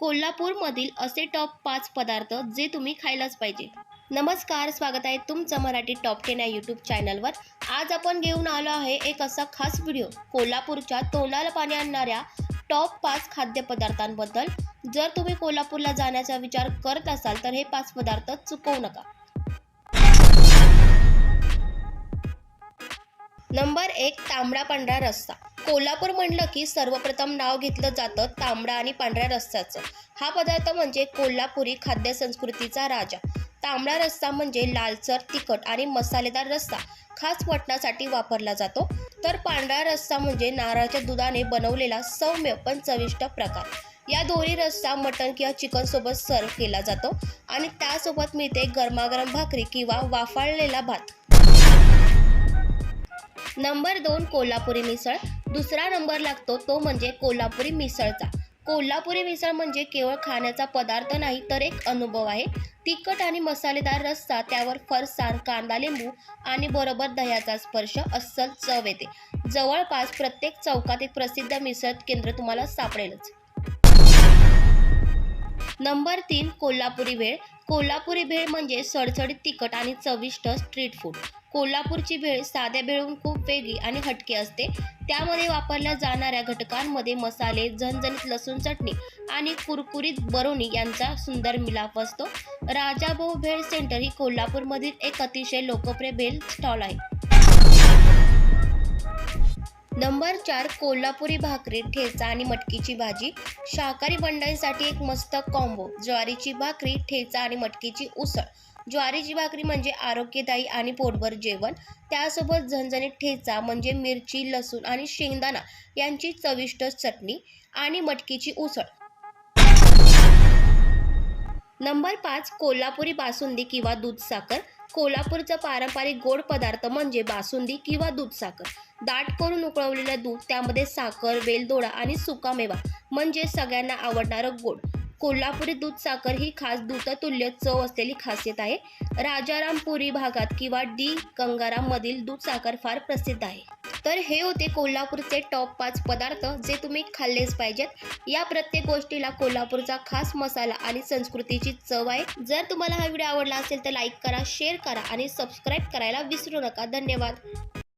कोल्हापूरमधील असे टॉप पाच पदार्थ जे तुम्ही खायलाच पाहिजे. नमस्कार स्वागत आहे तुमचं मराठी टॉप टेन या यूट्यूब चॅनलवर आज आपण घेऊन आलो आहे एक असा खास व्हिडिओ कोल्हापूरच्या तोंडाला पाणी आणणाऱ्या टॉप पाच खाद्यपदार्थांबद्दल. जर तुम्ही कोल्हापूरला जाण्याचा विचार करत असाल तर हे पाच पदार्थ चुकवू नका. नंबर एक तांबडा पांढरा रस्सा. कोल्हापूर म्हणलं की सर्वप्रथम नाव घेतलं जातं तांबडा आणि पांढऱ्या रस्स्याचं. हा पदार्थ म्हणजे कोल्हापुरी खाद्य संस्कृतीचा राजा. तांबडा रस्सा म्हणजे लालसर तिखट आणि मसालेदार रस्सा. खास वाटण्यासाठी वापरला जातो. तर पांढरा रस्सा म्हणजे नारळाच्या दुधाने बनवलेला सौम्य पण चविष्ट प्रकार. या दोन्ही रस्सा मटण किंवा चिकनसोबत सर्व केला जातो आणि त्यासोबत मिळते गरमागरम भाकरी किंवा वाफाळलेला भात. नंबर दोन कोल्हापुरी मिसळ. दुसरा नंबर लागतो तो म्हणजे कोल्हापुरी मिसळचा. कोल्हापुरी मिसळ म्हणजे केवळ खाण्याचा पदार्थ नाही तर एक अनुभव आहे. तिखट आणि मसालेदार रस्सा त्यावर फरसाण कांदा लिंबू आणि बरोबर दह्याचा स्पर्श अस्सल चव येते. जवळपास प्रत्येक चौकात एक प्रसिद्ध मिसळ केंद्र तुम्हाला सापडेलच. नंबर तीन कोल्हापुरी भेळ. कोल्हापुरी भेळ म्हणजे सडसडीत तिखट आणि चविष्ट स्ट्रीट फूड. कोल्हापूरची भेळ साध्या भेळून खूप वेगळी आणि हटके असते. त्यामध्ये वापरल्या जाणाऱ्या घटकांमध्ये मसाले झणझणीत लसूण चटणी आणि कुरकुरीत बरोणी यांचा सुंदर मिलाप असतो. राजाभाऊ भेळ सेंटर ही कोल्हापूरमधील एक अतिशय लोकप्रिय भेळ स्टॉल आहे. नंबर चार कोल्हापुरी भाकरी ठेचा आणि मटकीची भाजी. शाकाहारी मंडळींसाठी एक मस्त कॉम्बो ज्वारीची भाकरी ठेचा आणि मटकीची उसळ. ज्वारीची भाकरी म्हणजे आरोग्यदायी आणि पोटभर जेवण त्यासोबत झणझणीत ठेचा म्हणजे मिरची लसूण आणि शेंगदाणा यांची चविष्ट चटणी आणि मटकीची उसळ. नंबर पाच कोल्हापुरी बासुंदी किंवा दूध साखर. कोल्हापूरचा पारंपरिक गोड पदार्थ म्हणजे बासुंदी किंवा दूध साखर. दाट करून उकळवलेलं दूध त्यामध्ये साखर वेलदोडा आणि सुकामेवा म्हणजे सगळ्यांना आवडणारं गोड. कोल्हापुरी दूध साखर ही खास दूधतुल्य चव असलेली खासियत आहे. राजारामपुरी भागात किंवा डी गंगाराममधील दूध साखर फार प्रसिद्ध आहे. तर हे होते कोल्हापूरचे टॉप पाच पदार्थ जे तुम्ही खाल्लेच पाहिजेत. या प्रत्येक गोष्टीला कोल्हापूरचा खास मसाला आणि संस्कृतीची चव आहे. जर तुम्हाला हा व्हिडिओ आवडला असेल तर लाईक करा शेअर करा आणि सबस्क्राईब करायला विसरू नका. धन्यवाद.